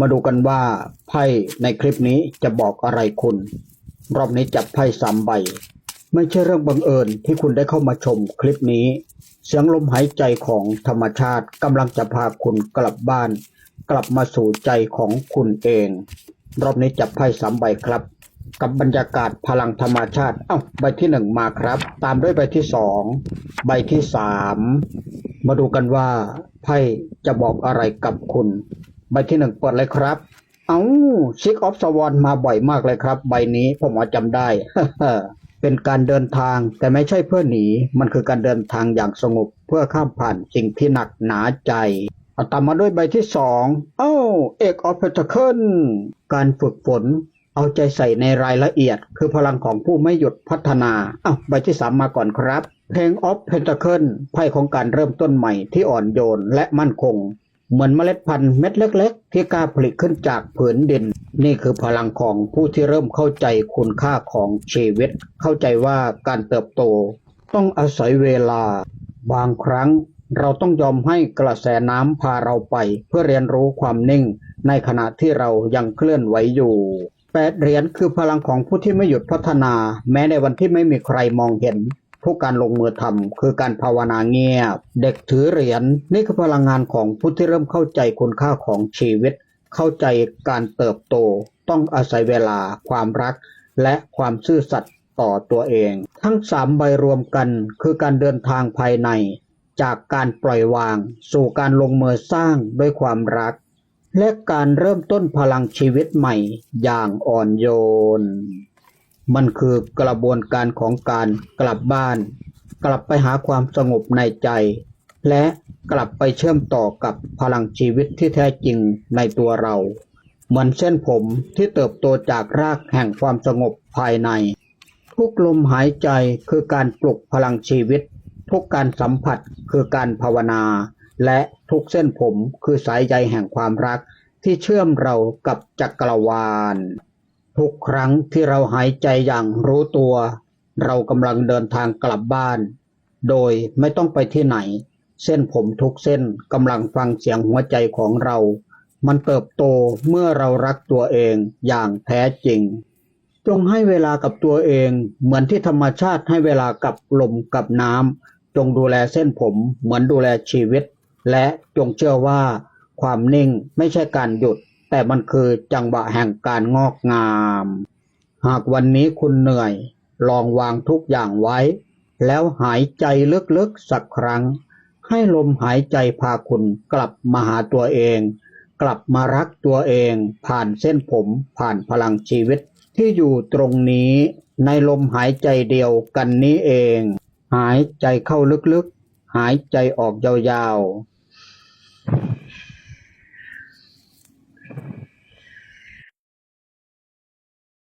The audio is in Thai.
มาดูกันว่าไพ่ในคลิปนี้จะบอกอะไรคุณ รอบนี้จับไพ่สามใบ ไม่ใช่เรื่องบังเอิญที่คุณได้เข้ามาชมคลิปนี้ เสียงลมหายใจของธรรมชาติกำลังจะพาคุณกลับบ้าน กลับมาสู่ใจของคุณเอง รอบนี้จับไพ่สามใบครับ กับบรรยากาศพลังธรรมชาติเอ้าใบที่หนึ่งมาครับ ตามด้วยใบที่สองใบที่สามมาดูกันว่าไพ่จะบอกอะไรกับคุณ ใบที่หนึ่งเปิดเลยครับ เอ้าชิคออฟสวอนมาบ่อยมากเลยครับ ใบนี้ผมอาจำได้ เป็นการเดินทางแต่ไม่ใช่เพื่อหนี มันคือการเดินทางอย่างสงบ เพื่อข้ามผ่านสิ่งที่หนักหนาใจเอาตามมาด้วยใบที่สองเอ้าเอกออฟเพนทเคิลการฝึกฝน เอาใจใส่ในรายละเอียด คือพลังของผู้ไม่หยุดพัฒนาอ้าวใบที่สามมาก่อนครับ เพลงออฟเพนทเคิลไพ่ของการเริ่มต้นใหม่ที่อ่อนโยนและมั่นคง เหมือนเมล็ดพันธุ์เม็ดเล็ก ๆ ที่กล้าผลิตขึ้นจากผืนดิน นี่คือพลังของผู้ที่เริ่มเข้าใจคุณค่าของชีวิต เข้าใจว่าการเติบโต ต้องอาศัยเวลา บางครั้งเราต้องยอมให้กระแสน้ำพาเราไป เพื่อเรียนรู้ความนิ่ง ในขณะที่เรายังเคลื่อนไหวอยู่แปดเหรียญคือพลังของผู้ที่ไม่หยุดพัฒนา แม้ในวันที่ไม่มีใครมองเห็น ทุกการลงมือทำคือการภาวนาเงียบ เด็กถือเหรียญนี่คือพลังงานของผู้ที่เริ่มเข้าใจคุณค่าของชีวิต เข้าใจการเติบโต ต้องอาศัยเวลา ความรัก และความซื่อสัตย์ต่อตัวเอง ทั้งสามใบรวมกันคือการเดินทางภายใน จากการปล่อยวาง สู่การลงมือสร้างด้วยความรัก และการเริ่มต้นพลังชีวิตใหม่อย่างอ่อนโยน มันคือกระบวนการของการกลับบ้าน กลับไปหาความสงบในใจ และกลับไปเชื่อมต่อกับพลังชีวิตที่แท้จริงในตัวเรา เหมือนเส้นผมที่เติบโตจากรากแห่งความสงบภายใน ทุกลมหายใจคือการปลุกพลังชีวิต ทุกการสัมผัสคือการภาวนา และทุกเส้นผมคือสายใยแห่งความรักที่เชื่อมเรากับจักรวาล ทุกครั้งที่เราหายใจอย่างรู้ตัว เรากำลังเดินทางกลับบ้าน โดยไม่ต้องไปที่ไหน เส้นผมทุกเส้นกำลังฟังเสียงหัวใจของเรา มันเติบโตเมื่อเรารักตัวเองอย่างแท้จริง จงให้เวลากับตัวเอง เหมือนที่ธรรมชาติให้เวลากับลมกับน้ำจงดูแลเส้นผมเหมือนดูแลชีวิต และจงเชื่อว่า ความนิ่งไม่ใช่การหยุด แต่มันคือจังหวะแห่งการงอกงาม หากวันนี้คุณเหนื่อย ลองวางทุกอย่างไว้ แล้วหายใจลึกๆสักครั้ง ให้ลมหายใจพาคุณกลับมาหาตัวเอง กลับมารักตัวเอง ผ่านเส้นผมผ่านพลังชีวิตที่อยู่ตรงนี้ในลมหายใจเดียวกันนี้เอง หายใจเข้าลึกๆ หายใจออกยาวๆ